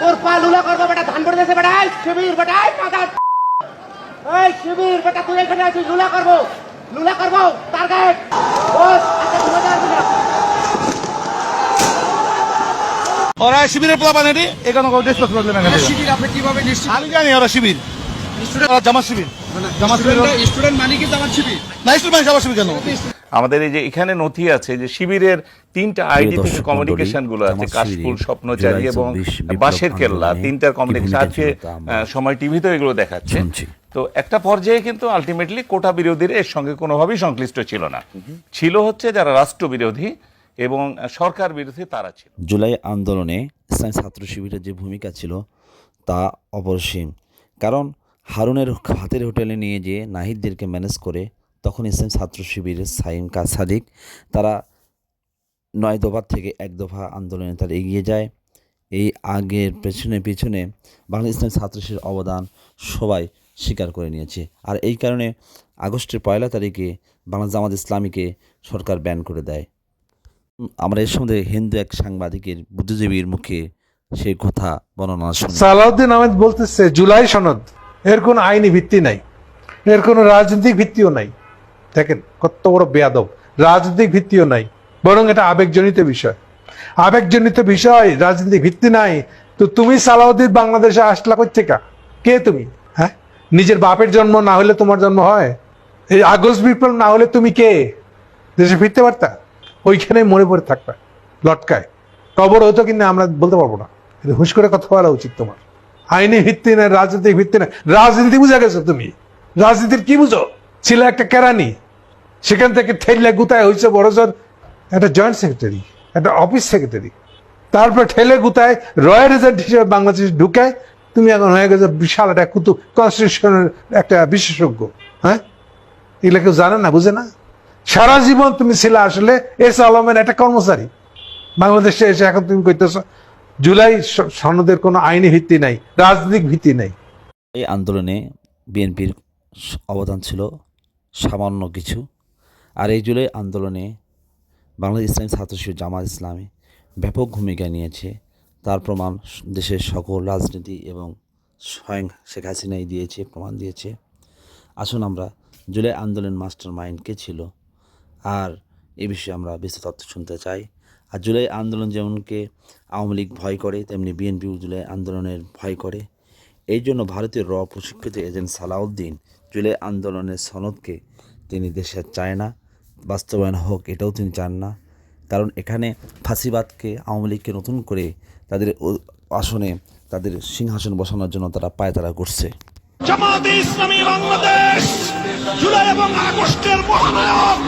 তোর পা লুলা করব বেটা ধান পড়ে গেছে বেটা। শিবির বেটা এই এই শিবির বেটা তুই এখানে আছিস লুলা করব। লুলা করব তার গায়ে আচ্ছা না ওরা শিবিরের পোলা বানানি এখানে। কোনো প্রবলেম শিবির আপনি কীভাবে আমি জানি ওরা শিবির। ওরা জামাত শিবির। জামাত শিবির স্টুডেন্ট মানে কি জামাত শিবির? না স্টুডেন্ট জামাত শিবির কেন? আমাদের এই যে এখানে নথি আছে যে শিবিরের তিনটা আইডি থেকে কমিউনিকেশনগুলো আছে কাশফুল স্বপ্নচারী এবং 24 বিপ্লব বাঁশের কেল্লা তিনটার কমিউনিকেশন আজকে সময় টিভিতে এগুলো দেখাচ্ছে। তো একটা পর্যায়ে কিন্তু আলটিমেটলি কোটা বিরোধীরা এর সঙ্গে কোনোভাবেই সংশ্লিষ্ট ছিল না। ছিল হচ্ছে যারা রাষ্ট্র বিরোধী এবং সরকার বিরোধী তারা ছিল। জুলাই আন্দোলনে ইসলামী ছাত্র শিবিরের যে ভূমিকা ছিল তা অপরিসীম। কারণ হারুনের হাতের হোটেলে নিয়ে যেয়ে নাহিদদেরকে ম্যানেজ করে তখন ইসলাম ছাত্র শিবিরের সাইম কা সাদিক, তারা নয় দফা থেকে এক দফা আন্দোলনে তারা এগিয়ে যায়। এই আগের পেছনে পেছনে বাংলা ইসলাম ছাত্র অবদান সবাই স্বীকার করে নিয়েছে। আর এই কারণে আগস্টের পয়লা তারিখে বাংলা জামাত ইসলামীকে সরকার ব্যান করে দেয়। আমরা এর সঙ্গে হিন্দু এক সাংবাদিকের বুদ্ধিজীবীর মুখে সেই কথা বর্ণনা সালাউদ্দিন আহমেদ বলতেছে, জুলাই সনদ, এর কোনো আইনি ভিত্তি নাই, এর কোনো রাজনৈতিক ভিত্তিও নাই। দেখেন কত বড় বেয়াদব। রাজনৈতিক ভিত্তিও নাই, বরং এটা আবেগজনিত বিষয়। আবেগজনিত বিষয় রাজনৈতিক ভিত্তি নাই। তো তুমি সালাউদ্দিন বাংলাদেশে আসলা কা কে তুমি? হ্যাঁ? নিজের বাপের জন্ম না হলে তোমার জন্ম হয়? এই আগস্ট বিপ্লব না হলে তুমি কে? দেশে ফিরতে পারতা? ওইখানে মরে পড়ে থাকবে লটকায়। কবর হতো কিন্তু আমরা বলতে পারব না। হুশ করে কথা বলা উচিত তোমার। আইনি ভিত্তি না রাজনৈতিক ভিত্তি না রাজনীতি বুঝা গেছো তুমি? রাজনীতির কি বুঝো? ছিল একটা কেরানি। সেখান থেকে ঠেলে গুতায় হয়েছে বড়জোর একটা জয়েন্ট সেক্রেটারি একটা অফিস সেক্রেটারি তারপর ঠেলে গুতায় রয়্যাল রেজাল্ট হিসেবে বাংলাদেশ ঢুকায়। তুমি এখন হয়ে গেছো বিশাল একটা কুতুব কনস্টিটিউশনের একটা বিশেষজ্ঞ হ্যাঁ? এগুলো কেউ জানে না, বুঝে না? সারা জীবন তুমি ছিলে আসলে এস আলমের একটা কর্মচারী। বাংলাদেশে এসে এখন তুমি কইতেছ, জুলাই সনদের কোনো আইনি ভিত্তি নাই, রাজনৈতিক ভিত্তি নাই। এই আন্দোলনে বিএনপির অবদান ছিল সামান্য কিছু। আর এই জুলাই আন্দোলনে বাংলাদেশ ইসলামী ছাত্র শিবির জামাত ইসলামী ব্যাপক ভূমিকা নিয়েছে। তার প্রমাণ দেশের সকল রাজনীতি এবং স্বয়ং শেখ হাসিনাই দিয়েছে, প্রমাণ দিয়েছে। আসুন আমরা জুলাই আন্দোলন মাস্টার মাইন্ড কে ছিল আর এ বিষয়ে আমরা বিস্তারিত তথ্য শুনতে চাই। আর জুলাই আন্দোলন যেমনকে আওয়ামী লীগ ভয় করে, তেমনি বিএনপিও জুলাই আন্দোলনের ভয় করে। এই জন্য ভারতীয় র প্রশিক্ষিত এজেন্ট সালাউদ্দিন জুলাই আন্দোলনের সনদকে তিনি দেশে চায় না। বাস্তবায়ন হোক, এটাও তিনি চান না। কারণ এখানে ফাঁসিবাদকে আওয়ামী লীগকে নতুন করে তাদের আসনে তাদের সিংহাসন বসানোর জন্য তারা পায়তারা করছে। জামাতে ইসলামী বাংলাদেশ জুলাই এবং আগস্টের মহানায়ক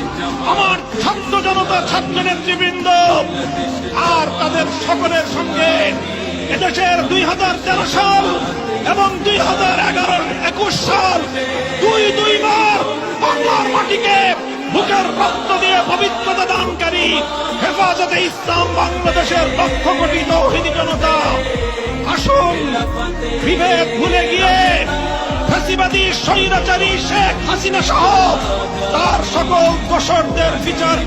আমার ছাত্র জনতা ছাত্র নেতৃবৃন্দ আর তাদের সকলের সঙ্গে এদেশের দুই হাজার তেরো সাল এবং দুই হাজার এগারো একুশ সাল দুই দুইবার বাংলার মাটিকে বুকের রক্ত দিয়ে পবিত্রতা দানকারী, হেফাজতে ইসলাম বাংলাদেশের লক্ষ কোটি তৌহিদি জনতা। আসুন, বিভেদ ভুলে গিয়ে ফাঁসিবাদী স্বৈরাচারী শেখ হাসিনা সহ তার সকল দোষরদের বিচার